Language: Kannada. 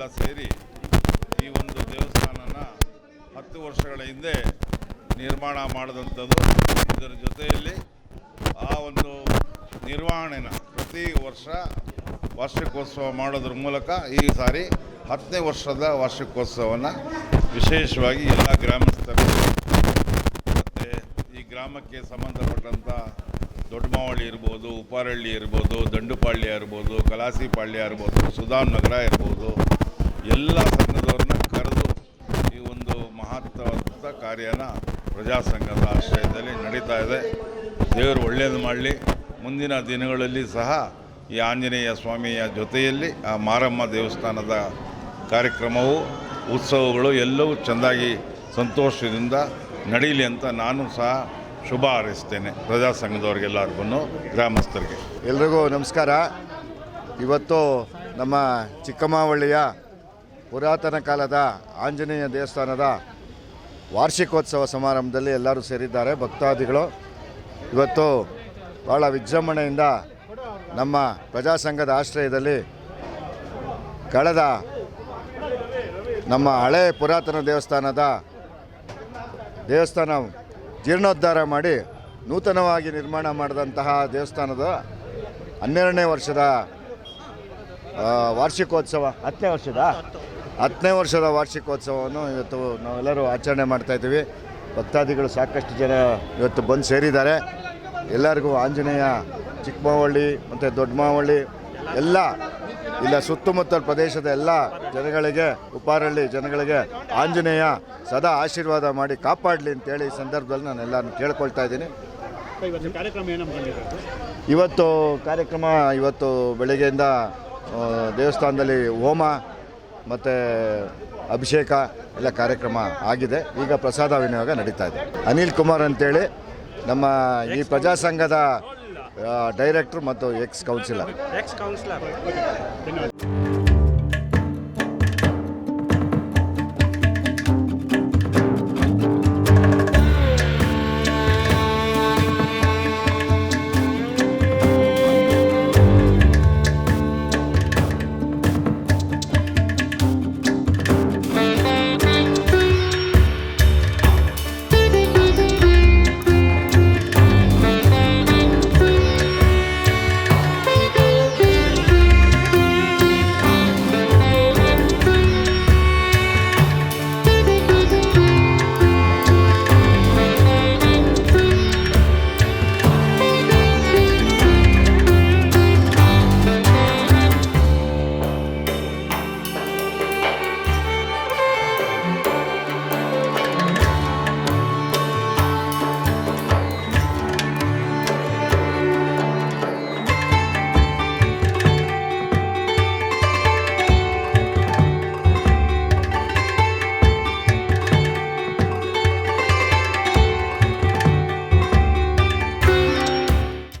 ಎಲ್ಲ ಸೇರಿ ಈ ಒಂದು ದೇವಸ್ಥಾನನ ಹತ್ತು ವರ್ಷಗಳ ಹಿಂದೆ ನಿರ್ಮಾಣ ಮಾಡಿದಂಥದ್ದು. ಇದರ ಜೊತೆಯಲ್ಲಿ ಆ ಒಂದು ನಿರ್ವಹಣೆನ ಪ್ರತಿ ವರ್ಷ ವಾರ್ಷಿಕೋತ್ಸವ ಮಾಡೋದ್ರ ಮೂಲಕ ಈ ಸಾರಿ ಹತ್ತನೇ ವರ್ಷದ ವಾರ್ಷಿಕೋತ್ಸವವನ್ನು ವಿಶೇಷವಾಗಿ ಎಲ್ಲ ಗ್ರಾಮಸ್ಥರು ಮತ್ತು ಈ ಗ್ರಾಮಕ್ಕೆ ಸಂಬಂಧಪಟ್ಟಂಥ ದೊಡ್ಡಮಾವಳಿ ಇರ್ಬೋದು ಉಪಾರಳ್ಳಿ ಇರ್ಬೋದು, ದಂಡುಪಾಳ್ಯ ಇರ್ಬೋದು ಕಲಾಸಿಪಾಳ್ಯ ಇರ್ಬೋದು, ಸುಧಾಮ್ ನಗರ ಇರ್ಬೋದು ಎಲ್ಲ ಸಂಘದವ್ರನ್ನ ಕರೆದು ಈ ಒಂದು ಮಹತ್ವದ ಕಾರ್ಯನ ಪ್ರಜಾಸಂಘದ ಆಶ್ರಯದಲ್ಲಿ ನಡೀತಾ ಇದೆ. ದೇವರು ಒಳ್ಳೆಯದು ಮಾಡಲಿ. ಮುಂದಿನ ದಿನಗಳಲ್ಲಿ ಸಹ ಈ ಆಂಜನೇಯ ಸ್ವಾಮಿಯ ಜೊತೆಯಲ್ಲಿ ಆ ಮಾರಮ್ಮ ದೇವಸ್ಥಾನದ ಕಾರ್ಯಕ್ರಮವು, ಉತ್ಸವಗಳು ಎಲ್ಲವೂ ಚೆಂದಾಗಿ ಸಂತೋಷದಿಂದ ನಡೀಲಿ ಅಂತ ನಾನು ಸಹ ಶುಭ ಹಾರೈಸ್ತೇನೆ ಪ್ರಜಾ ಸಂಘದವ್ರಿಗೆಲ್ಲರಿಗೂ ಗ್ರಾಮಸ್ಥರಿಗೆ. ಎಲ್ರಿಗೂ ನಮಸ್ಕಾರ. ಇವತ್ತು ನಮ್ಮ ಚಿಕ್ಕಮಾವಳ್ಳಿಯ ಪುರಾತನ ಕಾಲದ ಆಂಜನೇಯ ದೇವಸ್ಥಾನದ ವಾರ್ಷಿಕೋತ್ಸವ ಸಮಾರಂಭದಲ್ಲಿ ಎಲ್ಲರೂ ಸೇರಿದ್ದಾರೆ ಭಕ್ತಾದಿಗಳು. ಇವತ್ತು ಭಾಳ ವಿಜೃಂಭಣೆಯಿಂದ ನಮ್ಮ ಪ್ರಜಾಸಂಘದ ಆಶ್ರಯದಲ್ಲಿ ಕಳೆದ ನಮ್ಮ ಹಳೆ ಪುರಾತನ ದೇವಸ್ಥಾನದ ದೇವಸ್ಥಾನ ಜೀರ್ಣೋದ್ಧಾರ ಮಾಡಿ ನೂತನವಾಗಿ ನಿರ್ಮಾಣ ಮಾಡಿದಂತಹ ದೇವಸ್ಥಾನದ ಹನ್ನೆರಡನೇ ವರ್ಷದ ವಾರ್ಷಿಕೋತ್ಸವ. ಹತ್ತನೇ ವರ್ಷದ? ಹತ್ತನೇ ವರ್ಷದ ವಾರ್ಷಿಕೋತ್ಸವವನ್ನು ಇವತ್ತು ನಾವೆಲ್ಲರೂ ಆಚರಣೆ ಮಾಡ್ತಾಯಿದ್ದೀವಿ ಭಕ್ತಾದಿಗಳು ಸಾಕಷ್ಟು ಜನ ಇವತ್ತು ಬಂದು ಸೇರಿದ್ದಾರೆ. ಎಲ್ಲರಿಗೂ ಆಂಜನೇಯ ಚಿಕ್ಕಮಾವಳ್ಳಿ ಮತ್ತು ದೊಡ್ಡಮಾವಳ್ಳಿ ಎಲ್ಲ ಇಲ್ಲ ಸುತ್ತಮುತ್ತಲ ಪ್ರದೇಶದ ಎಲ್ಲ ಜನಗಳಿಗೆ ಉಪಾರಳ್ಳಿ ಜನಗಳಿಗೆ ಆಂಜನೇಯ ಸದಾ ಆಶೀರ್ವಾದ ಮಾಡಿ ಕಾಪಾಡಲಿ ಅಂತೇಳಿ ಈ ಸಂದರ್ಭದಲ್ಲಿ ನಾನು ಎಲ್ಲರನ್ನು ಕೇಳ್ಕೊಳ್ತಾ ಇದ್ದೀನಿ. ಇವತ್ತು ಕಾರ್ಯಕ್ರಮ ಇವತ್ತು ಬೆಳಗ್ಗೆಯಿಂದ ದೇವಸ್ಥಾನದಲ್ಲಿ ಹೋಮ ಮತ್ತು ಅಭಿಷೇಕ ಎಲ್ಲ ಕಾರ್ಯಕ್ರಮ ಆಗಿದೆ. ಈಗ ಪ್ರಸಾದ ವಿನಿಯೋಗ ನಡೀತಾ ಇದೆ. ಅನಿಲ್ ಕುಮಾರ್ ಅಂತೇಳಿ ನಮ್ಮ ಈ ಪ್ರಜಾಸಂಘದ ಡೈರೆಕ್ಟರ್ ಮತ್ತು ಎಕ್ಸ್ ಕೌನ್ಸಿಲರ್ ಎಕ್ಸ್ ಕೌನ್ಸಿಲರ್